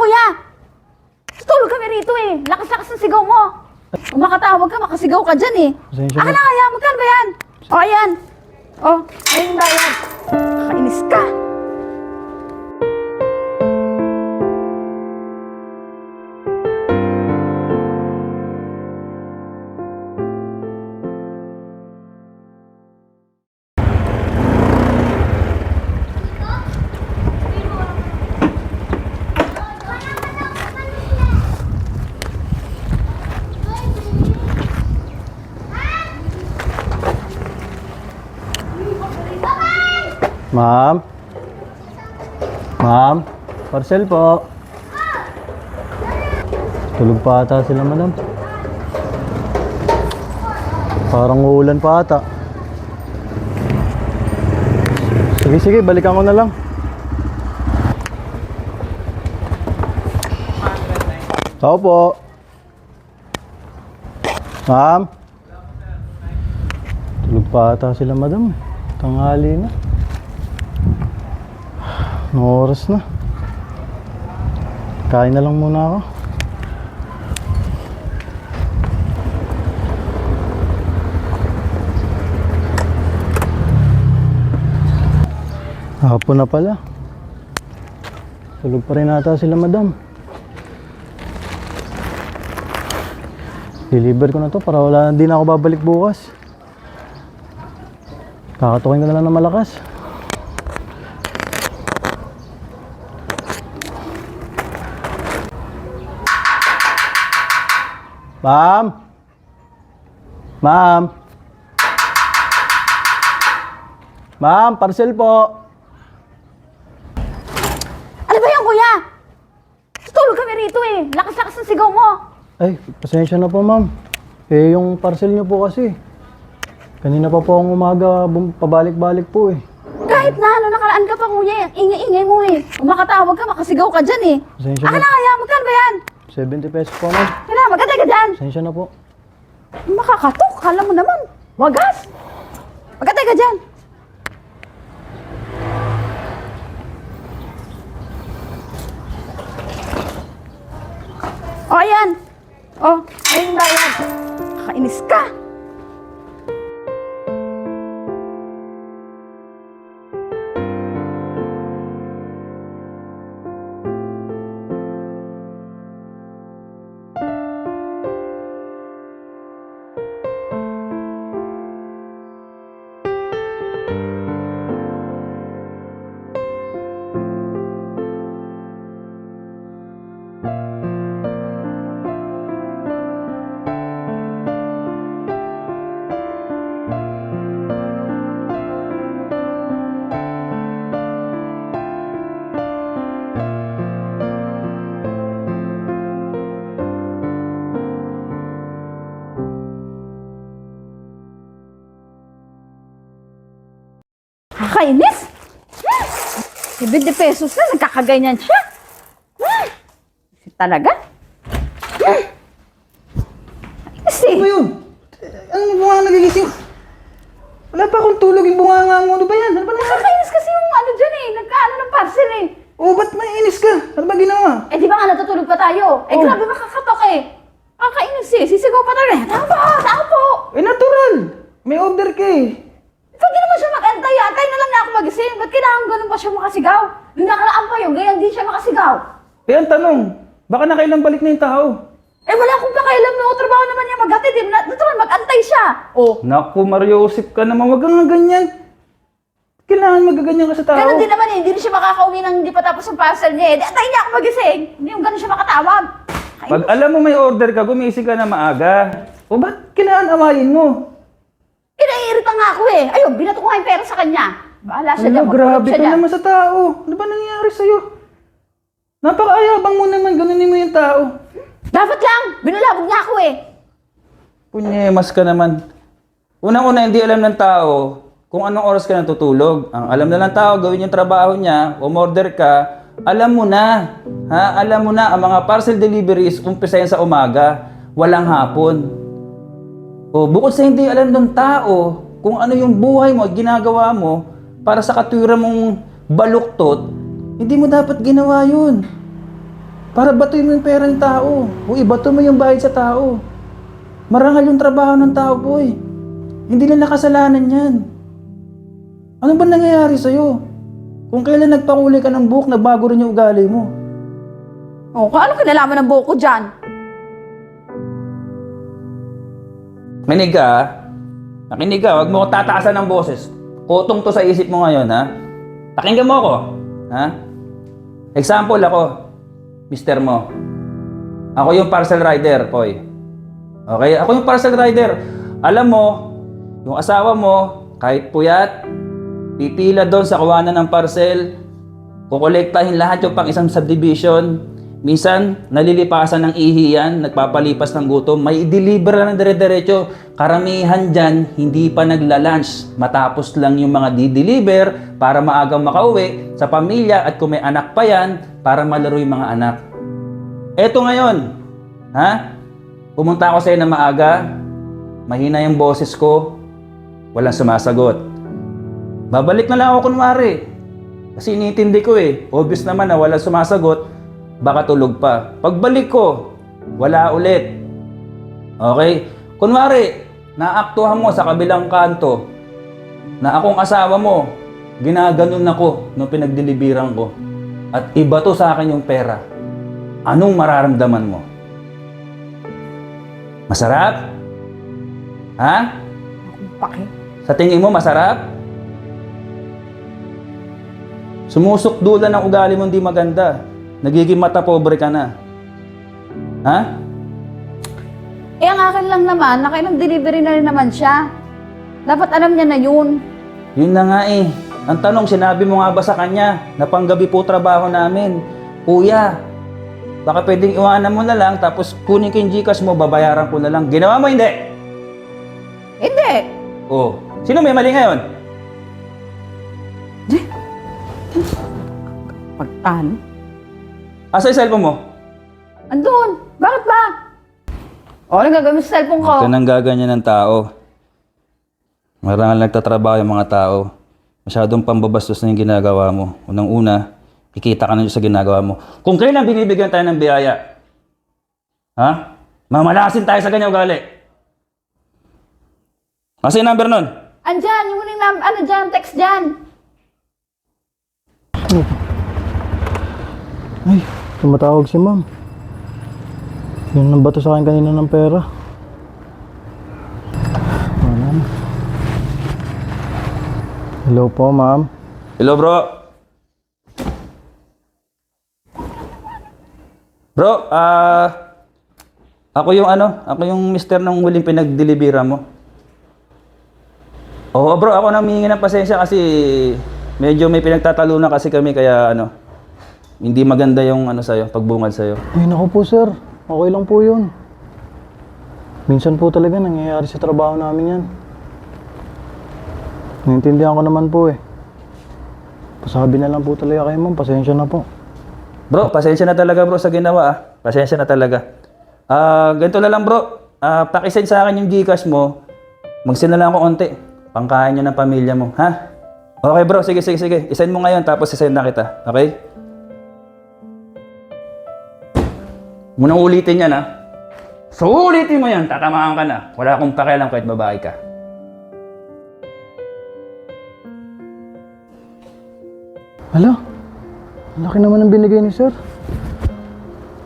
kuya? Tulog kami rito eh. Lakas-lakas ng sigaw mo. Kung makatawag ka, makasigaw ka dyan eh. Pasensya na. na kaya, magkano ba yan? O, ayan. O, ayun ba yan? Kainis ka. Ma'am? Ma'am? Parcel po. Tulog pa ata sila, madam. Parang uulan pa ata. Sige, sige, balikan ko na lang. Tao po. Ma'am? Tulog pa ata sila, madam. Tanghali na. Anong oras na? Kain na lang muna ako. Hapon na pala. Tulog pa rin ata sila, madam. Deliver ko na to para wala din ako babalik bukas. Kakatukin ko na lang ng malakas. Ma'am? Ma'am? Ma'am, parcel po. Ano ba yan, kuya? Tulog kami rito eh. Lakas-lakas ng sigaw mo. Ay, pasensya na po, ma'am. Eh, yung parcel niyo po kasi. Kanina pa po ang umaga, bum- pabalik-balik po eh. Kahit na ano, nakalaan ka pa kuya. Ingay-ingay mo eh. Kung makatawag ka, makasigaw ka dyan eh. Pasensya na. na kaya, magkano ba yan? 70 pesos po, ma'am. Kaya, magkatay ka dyan. Pasensya na po. Makakatok, kala mo naman. Wagas. Magkatay ka dyan. O, ayan. O, ayun ba yan? Kainis ka. Kakainis. Hmm. 70 pesos na, nagkakaganyan siya. Hmm. Talaga? Hmm. Ano yun? Ano yung bunga nagigising? Wala pa akong tulog yung bunganga mo. Ano ba yan? Ano ba nangyari? nakakainis kasi yung ano dyan eh, nagkaano ng parcel eh. Oh, ba't mainis ka? Ano ba ginawa? Eh di ba nga natutulog pa tayo? Eh Oh. grabe makakatok eh. Kakainis eh, sisigaw pa tayo. Tao po, tao po. Eh, natural. May order ka eh. Mag-antay, antay na lang na ako magising. Ba't kailangan ganun pa siya makasigaw? Yung nakaraan pa yun, ganyan din siya makasigaw. Eh, ang tanong, baka nakailang balik na yung tao. Eh wala akong pakialam no, trabaho naman niya maghatid eh. Na- Natural, mag-antay siya. Oh. Naku, Mariosip ka naman. Wag kang ganyan. Kailangan magaganyan ka sa tao. Ganun din naman eh, hindi na siya makakauwi nang hindi pa tapos ang parcel niya eh. Di antayin niya ako magising. Hindi yung ganun siya makatawag. Ay, Pag alam mo may order ka, gumising ka na maaga. O ba't kailangan awayin mo? Inaiirita nga ako eh. Ayun, binato ko nga yung pera sa kanya. Bahala siya Ano, dyan. grabe ka naman sa tao. Ano ba nangyayari sa'yo? Napakaayabang mo naman, ganunin mo yung tao. Dapat lang, binulabog niya ako eh. Punyemas ka naman. Unang-una, hindi alam ng tao kung anong oras ka natutulog. Ang alam na ng tao, gawin yung trabaho niya, umorder ka, alam mo na. Ha? Alam mo na, ang mga parcel deliveries, umpisa yan sa umaga, walang hapon. O, bukod sa hindi alam ng tao kung ano yung buhay mo at ginagawa mo para sa katwira mong baluktot, hindi mo dapat ginawa yun. Para batuin mo yung pera ng tao. O ibato mo yung bayad sa tao. Marangal yung trabaho ng tao, boy. Hindi nila kasalanan yan. Ano ba nangyayari sa'yo? Kung kailan nagpakuli ka ng buhok, nagbago rin yung ugali mo. Oh, kung ano kinalaman ng buhok ko dyan? Makinig ka, ha? Nakinig ka, huwag mo tataasan ng boses. Kutong to sa isip mo ngayon, ha? Pakinggan mo ako, ha? Example ako, mister mo. Ako yung parcel rider, Poy. Okay? Ako yung parcel rider. Alam mo, yung asawa mo, kahit puyat, pipila doon sa kawanan ng parcel, kukolektahin lahat yung pang isang subdivision. Minsan, nalilipasan ng ihi yan, nagpapalipas ng gutom. May i-deliver na dire-diretso. Karamihan dyan, hindi pa nagla-lunch. Matapos lang yung mga di-deliver para maagang makauwi sa pamilya at kung may anak pa yan, para malaro yung mga anak. Eto ngayon, ha? Pumunta ako sa'yo na maaga, mahina yung boses ko, walang sumasagot. Babalik na lang ako kunwari. Kasi inintindi ko eh. Obvious naman na wala sumasagot, baka tulog pa. Pagbalik ko, wala ulit. Okay? Kunwari, naaktuhan mo sa kabilang kanto na akong asawa mo, ginaganon ako nung pinagdilibiran ko. At iba to sa akin yung pera. Anong mararamdaman mo? Masarap? Ha? Paki. Sa tingin mo masarap? Sumusukdulan ng ugali mo hindi maganda. Nagiging mata pobre ka na. Ha? Eh, ang akin lang naman, nakailang delivery na rin naman siya. Dapat alam niya na yun. Yun na nga eh. Ang tanong, sinabi mo nga ba sa kanya na panggabi po trabaho namin? Kuya, baka pwedeng iwanan mo na lang tapos kunin ko yung Gcash mo, babayaran ko na lang. Ginawa mo hindi? Hindi. Oh, sino may mali ngayon? Pagtan. Asa yung cellphone mo? Andun. Bakit ba? O, ano gagawin sa cellphone ko? Ito nang gaganyan ng tao. Marangal nagtatrabaho yung mga tao. Masyadong pambabastos na yung ginagawa mo. Unang-una, ikita ka na sa ginagawa mo. Kung kailan binibigyan tayo ng biyaya, ha? Mamalasin tayo sa ganyan ugali. Kasi yung number nun? Andyan, yung huling nam- ano dyan, text dyan. Ay, tumatawag si ma'am. Yun ang bato sa akin kanina ng pera. Wala na. Hello po, ma'am. Hello, bro. Bro, ah... ako yung ano, ako yung mister ng huling pinagdelibera mo. Oo, bro, ako nang humingi ng pasensya kasi medyo may pinagtatalunan kasi kami kaya ano, hindi maganda yung ano sa'yo, pagbungad sa'yo. Ay, naku po, sir. Okay lang po yun. Minsan po talaga nangyayari sa trabaho namin yan. Naintindihan ko naman po eh. Pasabi na lang po talaga kayo, ma'am. Pasensya na po. Bro, pasensya na talaga bro sa ginawa ah. Pasensya na talaga. Ah, ganito na lang bro. Ah, pakisend sa akin yung Gcash mo. Mag-send na lang ako onti. Pangkain nyo ng pamilya mo, ha? Okay bro, sige, sige, sige. Isend mo ngayon tapos isend na kita. Okay? Munang ulitin yan ha. So ulitin mo yan, tatamaan ka na. Wala akong pakialam kahit babae ka. Hala, laki naman ang binigay ni sir.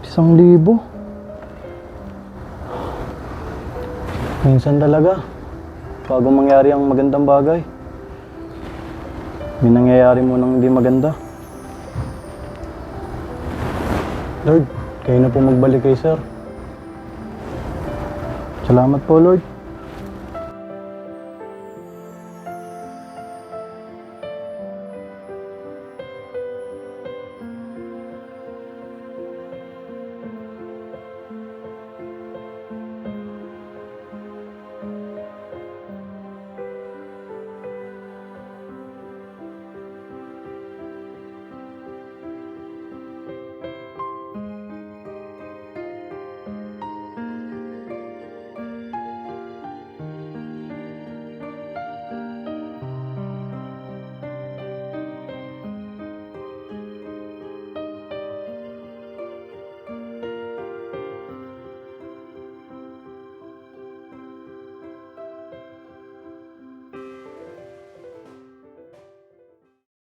Isang libo. Minsan talaga, bago mangyari ang magandang bagay, may nangyayari mo nang hindi maganda. Lord, kayo na po magbalik kay sir. Salamat po, Lord.